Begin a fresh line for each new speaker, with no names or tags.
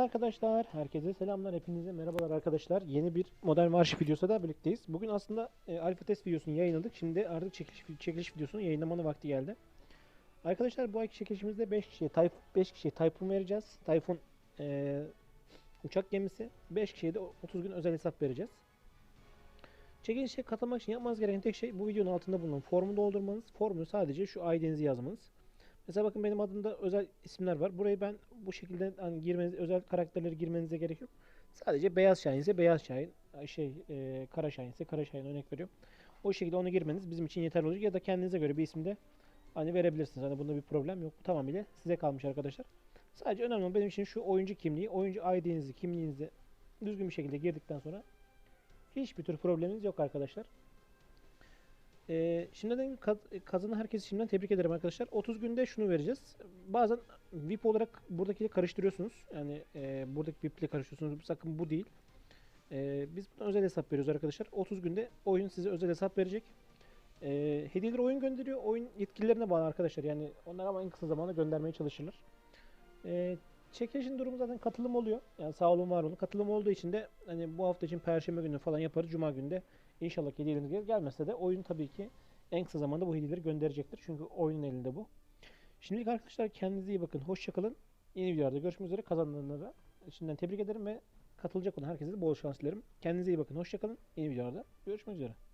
arkadaşlar. Herkese selamlar. Hepinize merhabalar arkadaşlar. Yeni bir Modern Warship videosu da birlikteyiz. Bugün aslında e, alfa test videosunu yayınladık. Şimdi artık çekiliş, çekiliş videosunu yayınlamanın vakti geldi. Arkadaşlar bu ayki çekilişimizde 5 kişiye 5 kişiye Tayfun vereceğiz. Tayfun e, uçak gemisi. 5 kişiye de 30 gün özel hesap vereceğiz. Çekilişe katılmak için yapmanız gereken tek şey bu videonun altında bulunan formu doldurmanız. Formu sadece şu ID'nizi yazmanız. Mesela bakın benim adımda özel isimler var. Burayı ben bu şekilde hani girmeniz, özel karakterleri girmenize gerek yok. Sadece beyaz şahin ise beyaz şahin, şey e, kara şahin ise kara şahin örnek veriyorum. O şekilde onu girmeniz bizim için yeterli olacak ya da kendinize göre bir isimde hani verebilirsiniz. Hani bunda bir problem yok. Bu tamamıyla size kalmış arkadaşlar. Sadece önemli olan benim için şu oyuncu kimliği, oyuncu ID'nizi, kimliğinizi düzgün bir şekilde girdikten sonra hiçbir tür probleminiz yok arkadaşlar. Ee, şimdiden kaz- kazanan herkesi şimdiden tebrik ederim arkadaşlar. 30 günde şunu vereceğiz. Bazen VIP olarak buradakiyle karıştırıyorsunuz. Yani e, buradaki VIP ile karıştırıyorsunuz. Sakın bu değil. Ee, biz buna özel hesap veriyoruz arkadaşlar. 30 günde oyun size özel hesap verecek. Ee, hediyeleri oyun gönderiyor. Oyun yetkililerine bağlı arkadaşlar. Yani onlar ama en kısa zamanda göndermeye çalışırlar. Ee, çekilişin durumu zaten katılım oluyor. Yani sağ olun var olun. Katılım olduğu için de hani bu hafta için perşembe günü falan yaparız. Cuma günde İnşallah hediyeleriniz gelir. Gelmezse de oyun tabii ki en kısa zamanda bu hediyeleri gönderecektir. Çünkü oyunun elinde bu. Şimdilik arkadaşlar kendinize iyi bakın. Hoşçakalın. Yeni videolarda görüşmek üzere. Kazananlara şimdiden tebrik ederim ve katılacak olan herkese de bol şans dilerim. Kendinize iyi bakın. Hoşçakalın. Yeni videolarda görüşmek üzere.